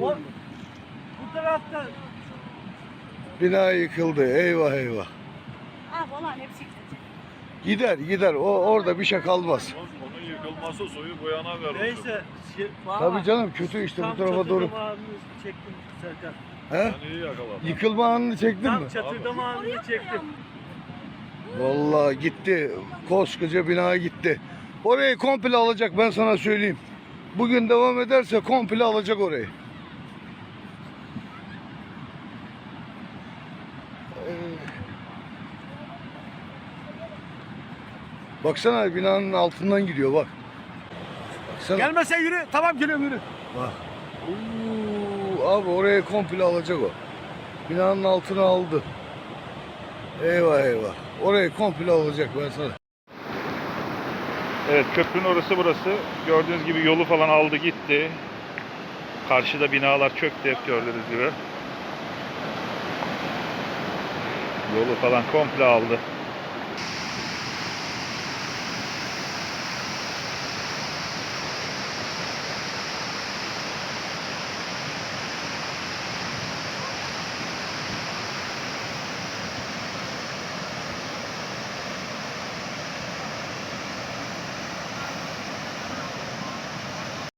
O, bu tarafta Bina yıkıldı. Eyvah eyvah. Ah olan hepsi gidecek. Gider gider. O orada bir şey kalmaz. Onun yıkılması suyu bu yana verir. neyse. Şey, Tabii canım kötü işte bu Tam tarafa doğru. çatırdama anını çektim Serkan. He? Sen iyi yakaladın. Yıkılma anını çektin mi? Tam çatırdama anını çektim. Vallahi gitti. Koskoca bina gitti. Orayı komple alacak ben sana söyleyeyim. Bugün devam ederse komple alacak orayı. Ee, Baksana binanın altından gidiyor bak. Baksana. Gelmese yürü. Tamam geliyorum yürü. Bak. Oo, abi orayı komple alacak o. Binanın altına aldı. Eyvah eyvah. Orayı komple alacak ben sana. Evet köprünün orası burası. Gördüğünüz gibi yolu falan aldı gitti. Karşıda binalar çöktü hep gördüğünüz gibi. Yolu falan komple aldı.